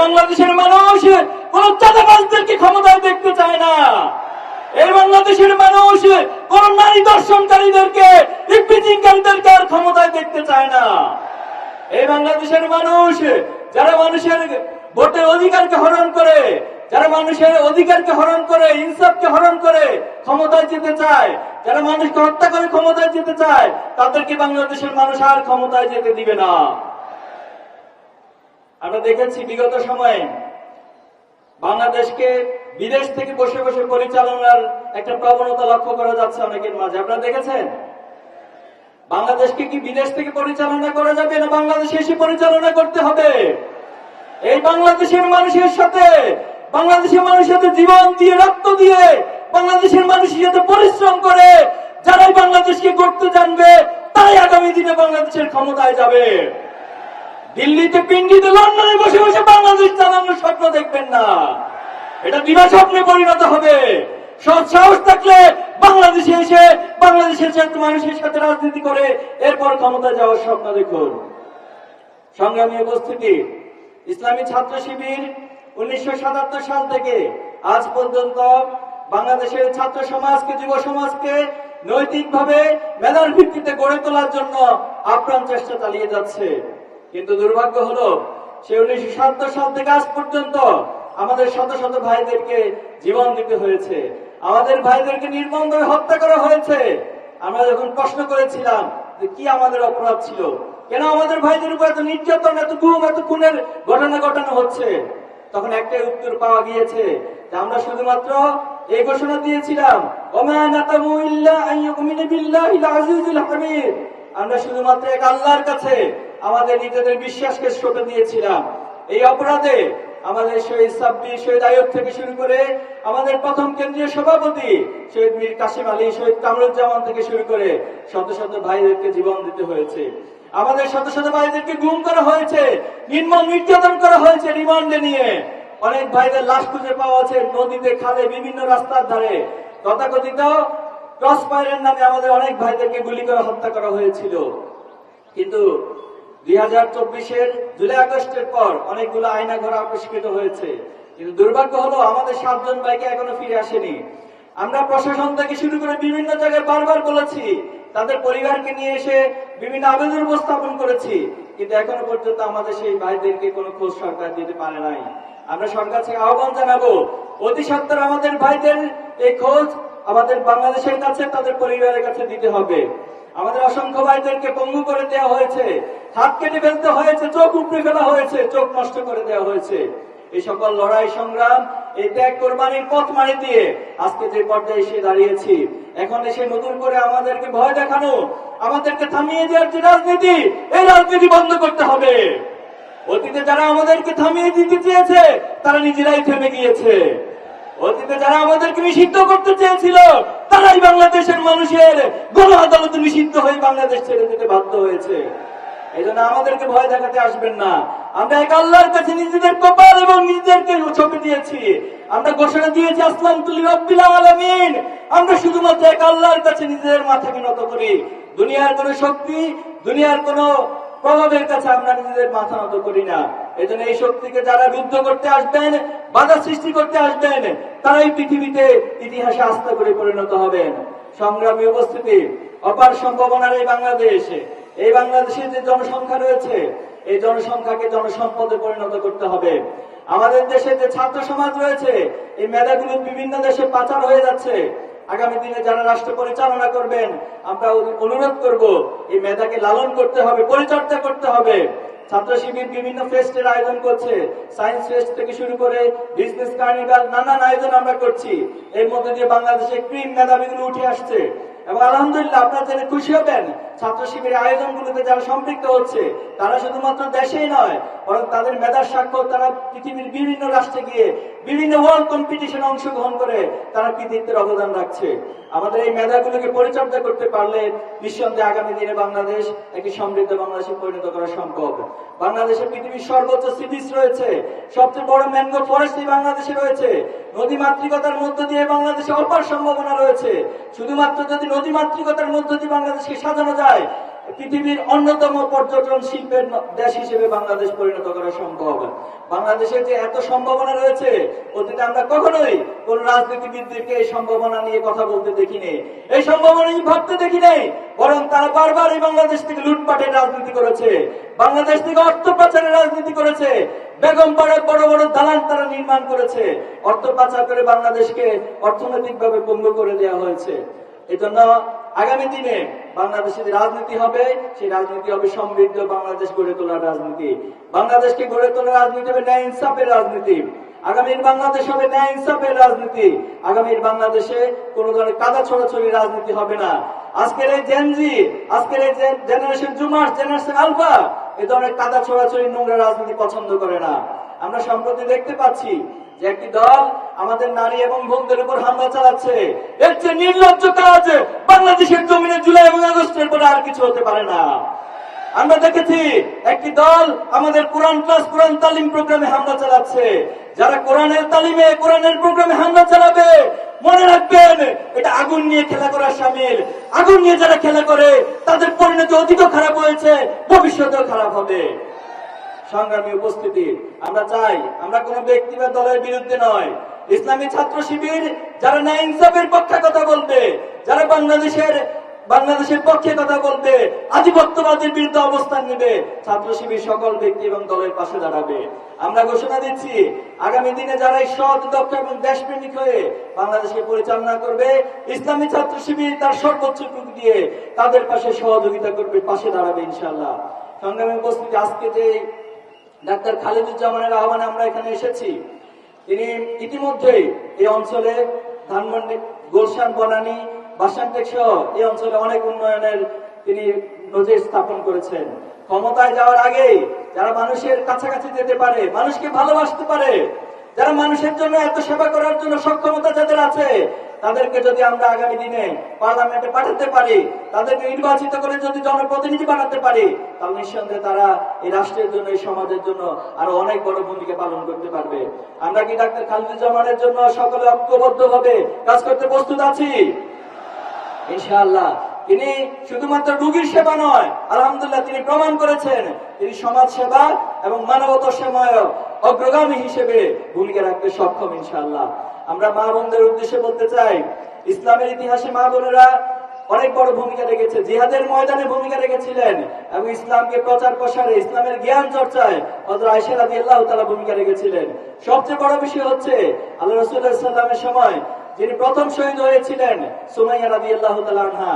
বাংলাদেশের মানুষ, কোন চাঁদাবাজদেরকে ক্ষমতায় দেখতে চায় না। এই বাংলাদেশের মানুষ, কোন নারী দর্শনকারীদেরকে ইপিজিংকারীদেরকে আর ক্ষমতায় দেখতে চায় না। এই বাংলাদেশের মানুষ, যারা মানুষের ভোটের অধিকারকে হরণ করে, যারা মানুষের অধিকারকে হরণ করে, ইনসাফকে হরণ করে ক্ষমতায় যেতে চায়, যারা মানুষকে হত্যা করে ক্ষমতায় যেতে চায়, তাদেরকে বাংলাদেশের মানুষ আর ক্ষমতায় যেতে দিবে না। আমরা দেখেছি বিগত সময়ে বাংলাদেশকে বিদেশ থেকে বসে বসে পরিচালনার একটা প্রবণতা লক্ষ্য করা যাচ্ছে অনেকের মাঝে। আপনারা দেখেছেন? বাংলাদেশকে কি বিদেশ থেকে পরিচালনা করা যাবে না বাংলাদেশে এসে পরিচালনা করতে হবে? এই বাংলাদেশের মানুষের সাথে, বাংলাদেশের মানুষের সাথে জীবন দিয়ে, রক্ত দিয়ে, বাংলাদেশের মানুষের সাথে পরিশ্রম করে যারাই বাংলাদেশকে করতে জানবে তাই আগামী দিনে বাংলাদেশের ক্ষমতায় যাবে। দিল্লিতে পিন্ডিতে লন্ডনে বসে বসে বাংলাদেশ চালানোর স্বপ্ন দেখবেন না। এটা দিবা স্বপ্নে পরিণত হবে। সৎ সাহস থাকলে বাংলাদেশে এসে, বাংলাদেশের মানুষের সাথে রাজনীতি করে, এরপর ক্ষমতা যাওয়ার স্বপ্ন দেখুন। সংগ্রামী উপস্থিতি ইসলামী ছাত্র শিবির উনিশশো সাতাত্তর সাল থেকে আজ পর্যন্ত বাংলাদেশের ছাত্র সমাজকে, যুব সমাজকে নৈতিকভাবে মেধার ভিত্তিতে গড়ে তোলার জন্য আপ্রাণ চেষ্টা চালিয়ে যাচ্ছে। কিন্তু দুর্ভাগ্য হলো, সে উনিশশো সাতাত্তর সাল থেকে আজ পর্যন্ত আমাদের শত শত ভাইদেরকে জীবন দিতে হয়েছে। আমাদের ভাইদেরকে নির্মমভাবে হত্যা করা হয়েছে। আমরা যখন প্রশ্ন করেছিলাম যে কি আমাদের অপরাধ ছিল, কেন আমাদের ভাইদের উপর এত নির্যাতন, এত গুম, এত খুনের ঘটনা ঘটানো হচ্ছে, তখন একটাই উত্তর পাওয়া গিয়েছে যে আমরা শুধুমাত্র এই ঘোষণা দিয়েছিলাম আমরা শুধুমাত্র এক আল্লাহর কাছে আমাদের নিজেদের বিশ্বাসকে সঁপে দিয়েছিলাম এই অপরাধে আমাদের শহীদ সাব্বির, শহীদ আয়ব থেকে শুরু করে আমাদের প্রথম কেন্দ্রীয় সভাপতি শহীদ মীর কাশিম আলী, শহীদ কামরুজ্জামান থেকে শুরু করে শত শত ভাইদেরকে জীবন দিতে হয়েছে। আমাদের শত শত ভাইদেরকে গুম করা হয়েছে, নির্মম নির্যাতন করা হয়েছে রিমান্ডে নিয়ে। অনেক ভাইদের লাশ খুঁজে পাওয়া আছে নদীতে, খালে, বিভিন্ন রাস্তার ধারে। তথাকথিত ক্রস ফায়ারের নামে আমাদের অনেক ভাইদেরকে গুলি করে হত্যা করা হয়েছিল। কিন্তু দুই জুলাই আগস্টের পর অনেকগুলো আবিষ্কৃত হয়েছে। কিন্তু দুর্ভাগ্য হলো আমাদের সাতজন ভাইকে এখনও ফিরে আসেনি। আমরা প্রশাসন থেকে শুরু করে বিভিন্ন জায়গায় বারবার বলেছি, তাদের পরিবারকে নিয়ে এসে বিভিন্ন আবেদন উপস্থাপন করেছি। কিন্তু এখনও পর্যন্ত আমাদের সেই ভাইদেরকে কোনো খোঁজ সরকার দিতে পারে নাই। আমরা সরকার থেকে আহ্বান জানাব, অতি সত্তর আমাদের ভাইদের এই খোঁজ আমাদের বাংলাদেশের কাছে, তাদের পরিবারের কাছে দিতে হবে। আমাদের অসংখ্য ভাইদেরকে পঙ্গু করে দেওয়া হয়েছে। হাত কেটে ফেলতে হয়েছে, চোখ উপড়ে ফেলা হয়েছে, চোখ নষ্ট করে দেওয়া হয়েছে। এই সকল লড়াই সংগ্রাম, এই ত্যাগ কোরবানির পথ মারি দিয়ে আজকে যে পর্যায়ে এসে দাঁড়িয়েছি, এখন এসে নতুন করে আমাদেরকে ভয় দেখানো, আমাদেরকে থামিয়ে দেওয়ার যে রাজনীতি, এই রাজনীতি বন্ধ করতে হবে। অতীতে যারা আমাদেরকে থামিয়ে দিতে চেয়েছে, তারা নিজেরাই থেমে গিয়েছে। অতীতে যারা আমাদেরকে নিষিদ্ধ করতে চেয়েছিল, তারাই বাংলাদেশের মানুষের গণ আদালতে নিষিদ্ধ হয়ে বাংলাদেশ ছেড়ে বাধ্য হয়েছে। এই জন্য আমাদেরকে ভয় দেখাতে আসবেন না। আমরা এক আল্লাহর কাছে নিজেদের কপাল এবং নিজেদেরকে ছপে দিয়েছি। আমরা ঘোষণা দিয়েছি, আসলাম তুলি রব্বিল আলামিন। আমরা শুধুমাত্র এক আল্লাহর কাছে নিজেদের মাথাকে নত করি। দুনিয়ার কোনো শক্তি, দুনিয়ার কোনো প্রভাবের কাছে আমরা নিজেদের মাথা নত করি না। এই জন্য এই শক্তিকে যারা রুদ্ধ করতে আসবেন, বাধা সৃষ্টি করতে আসবেন পৃথিবীতে ইতিহাসে আস্থা করে পরিণত হবেন। সংগ্রামী উপস্থিতি, অপার সম্ভাবনার এই বাংলাদেশ, এই বাংলাদেশের যে জনসংখ্যা রয়েছে, এই জনসংখ্যাকে জনসম্পদে পরিণত করতে হবে। আমাদের দেশে যে ছাত্র সমাজ রয়েছে, এই মেধাগুলো বিভিন্ন দেশে পাচার হয়ে যাচ্ছে। আগামী দিনে যারা রাষ্ট্র পরিচালনা করবেন, আমরা অনুরোধ করব, এই মেধাকে লালন করতে হবে, পরিচর্যা করতে হবে। ছাত্র শিবির বিভিন্ন ফেস্টের আয়োজন করছে। সায়েন্স ফেস্ট থেকে শুরু করে বিজনেস কার্নিভাল, নানান আয়োজন আমরা করছি। এর মধ্যে দিয়ে বাংলাদেশের ক্রিম মেধাবীগুলো উঠে আসছে। এবং আলহামদুলিল্লাহ আপনারা জেনে খুশি হবেন ছাত্র শিবিরের আয়োজনগুলোতে যারা সম্পৃক্ত হচ্ছে, তারা শুধুমাত্র দেশেই নয়, বরং তাদের মেধার স্বাক্ষর তারা পৃথিবীর বিভিন্ন রাষ্ট্রে গিয়ে বিভিন্ন ওয়ার্ল্ড কম্পিটিশনে অংশগ্রহণ করে তারা কৃতিত্বের অবদান রাখছে। আমাদের এই মেধাগুলোকে পরিচর্যা করতে পারলে নিঃসন্দেহে আগামী দিনে বাংলাদেশ একটি সমৃদ্ধ বাংলাদেশে পরিণত করা সম্ভব। বাংলাদেশে পৃথিবীর সর্বোচ্চ সিটিস রয়েছে, সবচেয়ে বড় ম্যানগ্রোভ ফরেস্ট বাংলাদেশে রয়েছে। নদী মাতৃকতার মধ্য দিয়ে বাংলাদেশে অপার সম্ভাবনা রয়েছে। শুধুমাত্র যদি নদী মাতৃকতার মধ্য দিয়ে বাংলাদেশকে সাজানো যায় পৃথিবীর অন্যতম পর্যটন শিল্পের দেশ হিসেবে বাংলাদেশ পরিণত করা সম্ভব। বাংলাদেশের যে এত সম্ভাবনা রয়েছে, অতীতে আমরা কখনোই কোন রাজনীতিবিদদেরকে এই সম্ভাবনা নিয়ে কথা বলতে দেখিনি। এই সম্ভাবনা নিয়ে ভাবতে দেখি নাই, বরং তারা বারবার এই বাংলাদেশ থেকে লুটপাটের রাজনীতি করেছে। বাংলাদেশ থেকে অর্থ পাচারের রাজনীতি করেছে। বেগম পাড়ায় বড় বড় দালান তারা নির্মাণ করেছে। অর্থ পাচার করে বাংলাদেশকে অর্থনৈতিকভাবে পঙ্গু করে দেওয়া হয়েছে। এই জন্য আগামী দিনে বাংলাদেশে যে রাজনীতি হবে, সেই রাজনীতি হবে সমৃদ্ধ বাংলাদেশ গড়ে তোলার রাজনীতি। বাংলাদেশকে গড়ে তোলার রাজনীতি হবে ন্যায় ইনসাফের রাজনীতি। আগামীর বাংলাদেশ হবে ন্যায় ইনসাফের রাজনীতি। আগামীর বাংলাদেশে কোন ধরনের কাদা ছড়াছড়ি রাজনীতি হবে না। আজকের এই জেনজি আজকের এই জেনারেশন জুমার জেনারেশন আলফা এই ধরনের কাদা ছড়াছড়ি নোংরা রাজনীতি পছন্দ করে না। আমরা সম্প্রতি দেখতে পাচ্ছি যে একটি দল আমাদের নারী এবং বোনদের উপর হামলা চালাচ্ছে, এর চেয়ে নির্লজ্জ কাজ বাংলাদেশের জমিনে জুলাই এবং আগস্টের পরে আর কিছু হতে পারে না। আমরা দেখেছি একটি দল আমাদের কোরআন ক্লাস কোরআন তালিম প্রোগ্রামে হামলা চালাচ্ছে। যারা কোরআনের তালিমে কোরআনের প্রোগ্রামে হামলা চালাবে, মনে রাখবেন, এটা আগুন নিয়ে খেলা করার সামিল। আগুন নিয়ে যারা খেলা করে, তাদের পরিণতি অধিকও খারাপ হয়েছে, ভবিষ্যতেও খারাপ হবে। সংগ্রামী উপস্থিতি। আমরা চাই, আমরা কোনো ব্যক্তি বা দলের বিরুদ্ধে নয়। ইসলামী ছাত্র শিবির যারা না ইনসাফের পক্ষে কথা বলবে, যারা বাংলাদেশের বাংলাদেশের পক্ষে কথা বলবে, আধিপত্যবাদের বিরুদ্ধে অবস্থান নেবে, ছাত্র শিবির সকল ব্যক্তি এবং দলের পাশে দাঁড়াবে। আমরা ঘোষণা দিচ্ছি, আগামী দিনে যারা সৎ, দক্ষ এবং দেশপ্রেমিক হয়ে বাংলাদেশকে পরিচালনা করবে, ইসলামী ছাত্র শিবির তার সর্বোচ্চ টুক দিয়ে তাদের পাশে সহযোগিতা করবে, পাশে দাঁড়াবে ইনশাল্লাহ সংগ্রামী উপস্থিতি, আজকে যে ডাক্তার খালিদুজ্জামানের আহ্বানে আমরা এখানে এসেছি। তিনি ইতিমধ্যেই এই অঞ্চলে ধানমন্ডি, গোলশান, বনানী, বাসান্টেক সহ এই অঞ্চলে অনেক উন্নয়নের তিনি নজির স্থাপন করেছেন। ক্ষমতায় যাওয়ার আগে যারা মানুষের কাছাকাছি যেতে পারে, মানুষকে ভালোবাসতে পারে, যারা মানুষের জন্য এত সেবা করার জন্য সক্ষমতা যাদের আছে তাদেরকে যদি আমরা আগামী দিনে পার্লামেন্টে পাঠাতে পারি, তাদেরকে নির্বাচিত করে যদি জনপ্রতিনিধি বানাতে পারি, তাহলে নিঃসন্দেহে তারা এই রাষ্ট্রের জন্য, এই সমাজের জন্য আরও অনেক বড় ভূমিকা পালন করতে পারবে। আমরা কি ডাক্তার খালিদুজ্জামানের জন্য সকলে ঐক্যবদ্ধ ভাবে কাজ করতে প্রস্তুত আছি? ইনশাআল্লাহ। তিনি শুধুমাত্র রুগীর সেবা নয়, আলহামদুলিল্লাহ তিনি প্রমাণ করেছেন, তিনি সমাজ সেবা এবং মানবতা সেবায় অগ্রগামী হিসেবে ভূমিকা রাখতে সক্ষম, ইনশাআল্লাহ। আমরা মা বোনদের উদ্দেশ্যে বলতে চাই, ইসলামের ইতিহাসে মা বোনেরা অনেক বড় ভূমিকা রেখেছে, জিহাদের ময়দানে ভূমিকা রেখেছিলেন এবং ইসলামকে প্রচার প্রসারে, ইসলামের জ্ঞান চর্চায় হযরত আয়েশা রাদিয়াল্লাহু ভূমিকা রেখেছিলেন। সবচেয়ে বড় বিষয় হচ্ছে, আল্লাহ আলাইহি ওয়াসাল্লামের সময় যিনি প্রথম শহীদ হয়েছিলেন, সুমাইয়া রাদিয়াল্লাহু তাআলা আনহা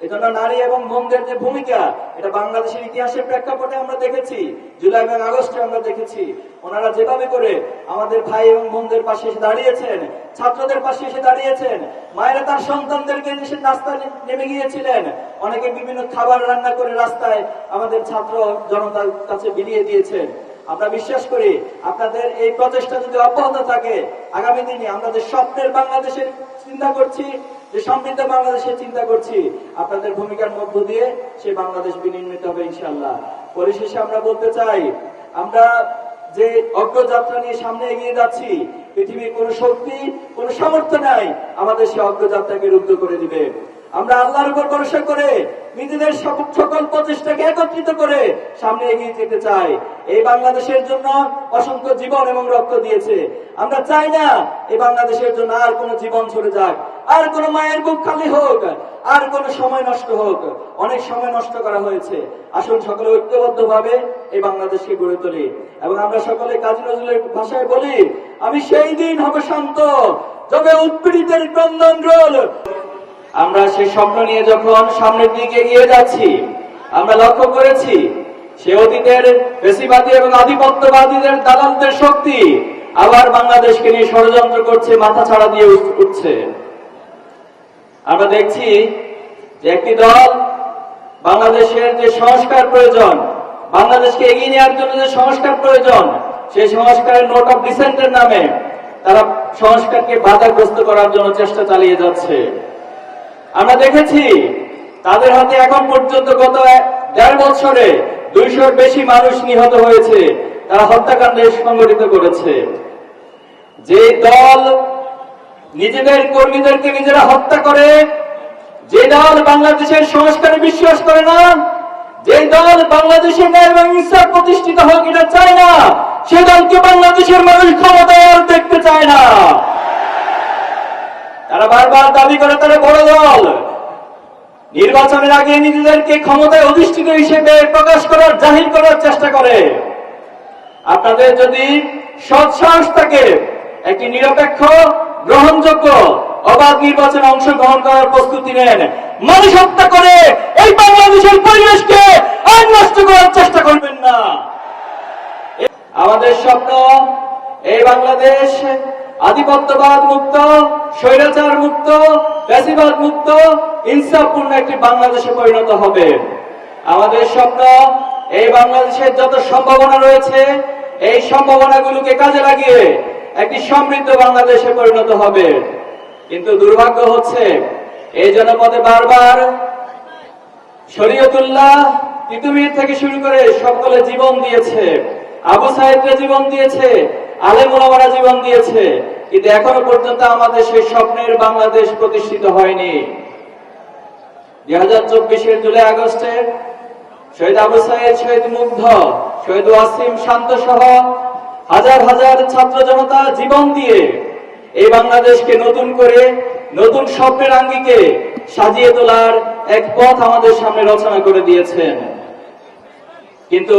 এজন্য নারী এবং যে ভূমিকা, এটা বাংলাদেশের ইতিহাসের প্রেক্ষাপটে আমরা দেখেছি, জুলাই এবং আগস্টে আমরা দেখেছি। ওনারা যেভাবে করে আমাদের ভাই এবং পাশে এসে দাঁড়িয়েছেন, ছাত্রদের পাশে এসে দাঁড়িয়েছেন, মায়েরা তার সন্তানদেরকে এসে নেমে গিয়েছিলেন। অনেকে বিভিন্ন খাবার রান্না করে রাস্তায় আমাদের ছাত্র জনতার কাছে বিলিয়ে দিয়েছেন। আমরা বিশ্বাস করি আপনাদের এই প্রচেষ্টা যদি অব্যাহত থাকে, আগামী দিনে আমরা যে স্বপ্নের বাংলাদেশের চিন্তা করছি যে সমৃদ্ধ বাংলাদেশের চিন্তা করছি, আপনাদের ভূমিকার মধ্য দিয়ে সেই বাংলাদেশ বিনির্মিত হবে ইনশাল্লাহ পরিশেষে আমরা বলতে চাই, আমরা যে অগ্রযাত্রা নিয়ে সামনে এগিয়ে যাচ্ছি, পৃথিবীর কোন শক্তি, কোন সামর্থ্য নাই, আমাদের সে অগ্রযাত্রাকে রুদ্ধ করে দিবে। আমরা আল্লাহর উপর ভরসা করে নিজেদের সকল প্রচেষ্টাকে একত্রিত করে সামনে এগিয়ে যেতে চাই। এই বাংলাদেশের জন্য অসংখ্য জীবন এবং রক্ত দিয়েছে। আমরা চাই না এই বাংলাদেশের জন্য আর কোনো জীবন চলে যাক, আর কোনো মায়ের বুক খালি হোক, আর কোনো সময় নষ্ট হোক। অনেক সময় নষ্ট করা হয়েছে। আসুন সকলে ঐক্যবদ্ধ ভাবে এই বাংলাদেশকে গড়ে তুলি। এবং আমরা সকলে কাজী নজরুলের ভাষায় বলি, আমি সেই দিন হব শান্ত, যবে উৎপীড়িতের ক্রন্দন রোল আমরা সেই স্বপ্ন নিয়ে যখন সামনের দিকে এগিয়ে যাচ্ছি, আমরা লক্ষ্য করেছি সে অতীতের বেশিবাদী এবং আধিপত্যবাদীদের দালালদের শক্তি আবার বাংলাদেশকে নিয়ে ষড়যন্ত্র করছে, মাথা ছাড়া দিয়ে উঠছে। আমরা দেখছি যে একটি দল বাংলাদেশের যে সংস্কার প্রয়োজন, বাংলাদেশকে এগিয়ে নেওয়ার জন্য যে সংস্কার প্রয়োজন, সেই সংস্কারের নোট অফ ডিসেন্টের নামে তারা সংস্কারকে বাধাগ্রস্ত করার জন্য চেষ্টা চালিয়ে যাচ্ছে। আমরা দেখেছি, তাদের হাতে এখন পর্যন্ত গত দেড় বছরে দুইশোর বেশি মানুষ নিহত হয়েছে, তারা হত্যাকাণ্ডে সংগঠিত করেছে। যে দল নিজেদের কর্মীদেরকে নিজেরা হত্যা করে যে দল বাংলাদেশের সংস্কারে বিশ্বাস করে না যে দল বাংলাদেশের ন্যায় এবং প্রতিষ্ঠিত হোক এটা চায় না, সে দলকে বাংলাদেশের মানুষ ক্ষমতায় দেখতে চায় না তারা বারবার দাবি করে তারা বড় দল। নির্বাচনের আগে নিজেদেরকে ক্ষমতায় অধিষ্ঠিত হিসেবে প্রকাশ করার, জাহির করার চেষ্টা করে। আপনাদের যদি সৎসাহস থাকে, একটি নিরপেক্ষ, গ্রহণযোগ্য, অবাধ নির্বাচনে অংশগ্রহণ করার প্রস্তুতি নেন। মানুষ হত্যা করে এই বাংলাদেশের পরিবেশকে আর নষ্ট করার চেষ্টা করবেন না। আমাদের স্বপ্ন, এই বাংলাদেশ আধিপত্যবাদ মুক্ত, স্বৈরাচার মুক্ত, ফ্যাসিবাদ মুক্ত, ইনসাফপূর্ণ একটি বাংলাদেশে পরিণত হবে। আমাদের স্বপ্ন, এই বাংলাদেশের যত সম্ভাবনা রয়েছে, এই সম্ভাবনাগুলোকে কাজে লাগিয়ে একটি সমৃদ্ধ বাংলাদেশে পরিণত হবে। কিন্তু দুর্ভাগ্য হচ্ছে, এই জনপদে বারবার শরীয়তুল্লাহ তিতুমির থেকে শুরু করে সকলে জীবন দিয়েছে। আবু সাহেবরা জীবন দিয়েছে জীবন দিয়েছে, কিন্তু এখনও পর্যন্ত আমাদের সেই স্বপ্নের বাংলাদেশ প্রতিষ্ঠিত হয়নি। দুই হাজার চব্বিশের জুলাই আগস্টে শহীদ আবু শহীদ মুগ্ধ, শহীদ ওয়াসিম শান্ত সহ হাজার হাজার ছাত্র জনতা জীবন দিয়ে এই বাংলাদেশকে নতুন করে, নতুন স্বপ্নের আঙ্গিকে সাজিয়ে তোলার এক পথ আমাদের সামনে রচনা করে দিয়েছেন। কিন্তু